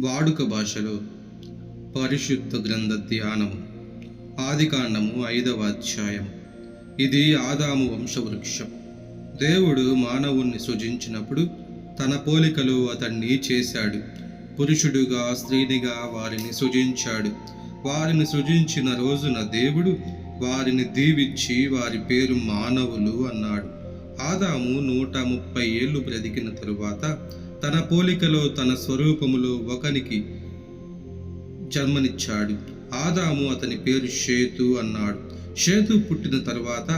వాడుక భాషలో పరిశుద్ధ గ్రంథ ధ్యానము. ఆదికాండము ఐదవ అధ్యాయం. ఇది ఆదాము వంశవృక్షం. దేవుడు మానవుణ్ణి సృజించినప్పుడు తన పోలికలో అతన్ని చేశాడు. పురుషుడుగా స్త్రీనిగా వారిని సృజించాడు. వారిని సృజించిన రోజున దేవుడు వారిని దీవించి వారి పేరు మానవులు అన్నాడు. ఆదాము నూట ముప్పై ఏళ్ళు బ్రతికిన తరువాత తన పోలికలో తన స్వరూపములో ఒకనికి జన్మనిచ్చాడు. ఆదాము అతని పేరు షేతు అన్నాడు. షేతు పుట్టిన తర్వాత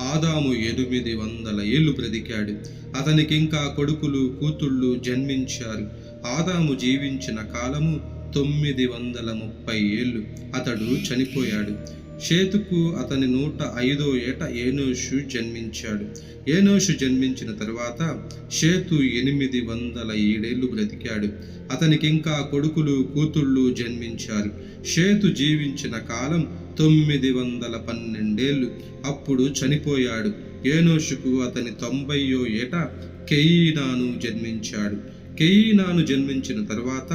ఆదాము ఎనిమిది వందల ఏళ్ళు బ్రతికాడు. అతనికి ఇంకా కొడుకులు కూతుళ్ళు జన్మించారు. ఆదాము జీవించిన కాలము తొమ్మిది వందల ముప్పై ఏళ్ళు. అతడు చనిపోయాడు. షేతుకు అతని నూట ఐదో ఏట ఏనోషు జన్మించాడు. ఏనోషు జన్మించిన తరువాత షేతు ఎనిమిది వందల ఏడేళ్ళు బ్రతికాడు. అతనికి ఇంకా కొడుకులు కూతుళ్ళు జన్మించారు. షేతు జీవించిన కాలం తొమ్మిది వందల పన్నెండేళ్ళు. అప్పుడు చనిపోయాడు. ఏనోషుకు అతని తొంభయో ఏట కెయినాను జన్మించాడు. కెయినాను జన్మించిన తర్వాత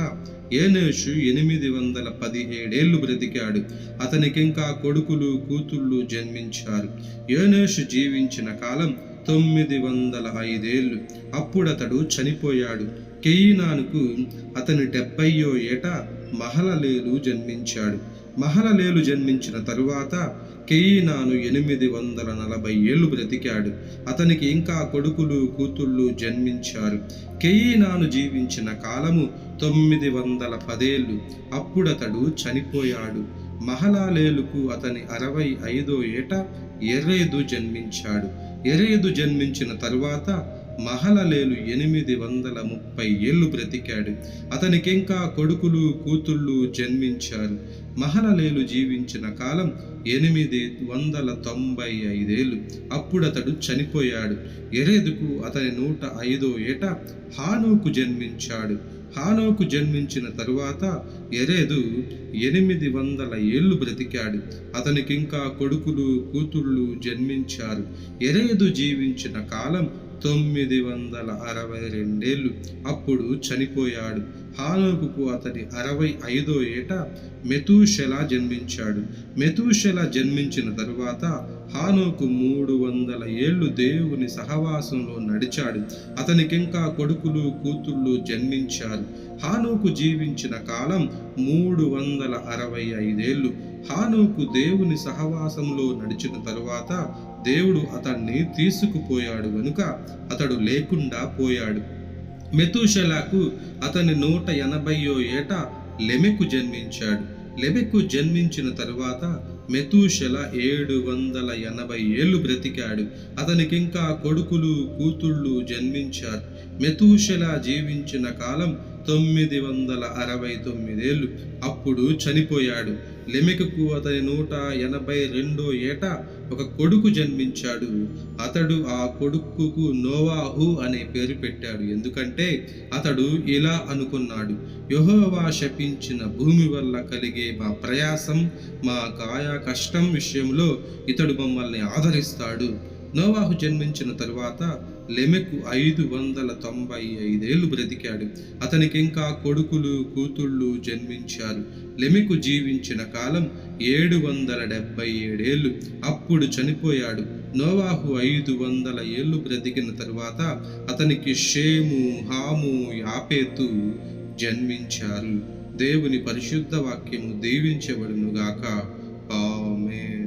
ఏనేషు ఎనిమిది వందల పదిహేడేళ్ళు బ్రతికాడు. అతనికింకా కొడుకులు కూతుళ్ళు జన్మించారు. ఏనేషు జీవించిన కాలం తొమ్మిది వందల ఐదేళ్ళు అప్పుడతడు చనిపోయాడు. కెయినానుకు అతని డెబ్బయో ఏట మహలలేలు జన్మించాడు. మహలలేలు జన్మించిన తరువాత కెయినాను ఎనిమిది వందల నలభై ఏళ్ళు బ్రతికాడు. అతనికి ఇంకా కొడుకులు కూతుళ్ళు జన్మించారు. కెయినాను జీవించిన కాలము తొమ్మిది వందల పదేళ్ళు. అప్పుడతడు చనిపోయాడు. మహలాలేలుకు అతని అరవై ఐదో ఏట ఎరేదు జన్మించాడు. ఎరేదు జన్మించిన తరువాత మహలలేలు ఎనిమిది వందల ముప్పై ఏళ్ళు బ్రతికాడు. అతనికి ఇంకా కొడుకులు కూతుళ్ళు జన్మించారు. మహలలేలు జీవించిన కాలం ఎనిమిది వందల తొంభై ఐదేళ్ళు. అప్పుడతడు చనిపోయాడు. ఎరేదుకు అతని నూట ఐదో ఏట హానోకు జన్మించాడు. హానోకు జన్మించిన తరువాత ఎరేదు ఎనిమిది వందల ఏళ్ళు బ్రతికాడు. అతనికి ఇంకా కొడుకులు కూతుళ్ళు జన్మించారు. ఎరేదు జీవించిన కాలం తొమ్మిది వందల అరవై రెండేళ్ళు అప్పుడు చనిపోయాడు. హానోకుకు అతని అరవై ఐదో ఏట మెతూషెల జన్మించాడు. మెతూషెల జన్మించిన తరువాత హానుకు మూడు వందల ఏళ్ళు దేవుని సహవాసంలో నడిచాడు. అతనికి ఇంకా కొడుకులు కూతుళ్ళు జన్మించారు. హానుకు జీవించిన కాలం మూడు వందల అరవై ఐదేళ్ళు. హానుకు దేవుని సహవాసంలో నడిచిన తరువాత దేవుడు అతన్ని తీసుకుపోయాడు గనుక అతడు లేకుండా పోయాడు. మెతుషలకు అతని నూట ఎనభైయో ఏట లెమెకు జన్మించాడు. లెమెకు జన్మించిన తరువాత మెతూషెల ఏడు వందల ఎనభై ఏళ్ళు బ్రతికాడు. అతనికి ఇంకా కొడుకులు కూతుళ్ళు జన్మించారు. మెతూషెల జీవించిన కాలం తొమ్మిది వందల అరవై తొమ్మిదేళ్ళు. అప్పుడు చనిపోయాడు. లెమెకుకు అతని నూట ఎనభై రెండో ఏట ఒక కొడుకు జన్మించాడు. అతడు ఆ కొడుకుకు నోవాహు అనే పేరు పెట్టాడు. ఎందుకంటే అతడు ఇలా అనుకున్నాడు యహోవా శపించిన భూమి వల్ల కలిగే మా ప్రయాసం మా కాయ కష్టం విషయంలో ఇతడు మమ్మల్ని ఆదరిస్తాడు. నోవాహు జన్మించిన తరువాత లెమెకు ఐదు వందల తొంభై ఐదేళ్ళు బ్రతికాడు. అతనికి ఇంకా కొడుకులు కూతుళ్ళు జన్మించారు. లెమెకు జీవించిన కాలం ఏడు వందల డెబ్బై ఏడేళ్ళు. అప్పుడు చనిపోయాడు. నోవాహు ఐదు వందల ఏళ్ళు బ్రతికిన తరువాత అతనికి షేము హాము యాపేతు జన్మించారు. దేవుని పరిశుద్ధ వాక్యము దీవించబడునుగాక. ఆమేన్.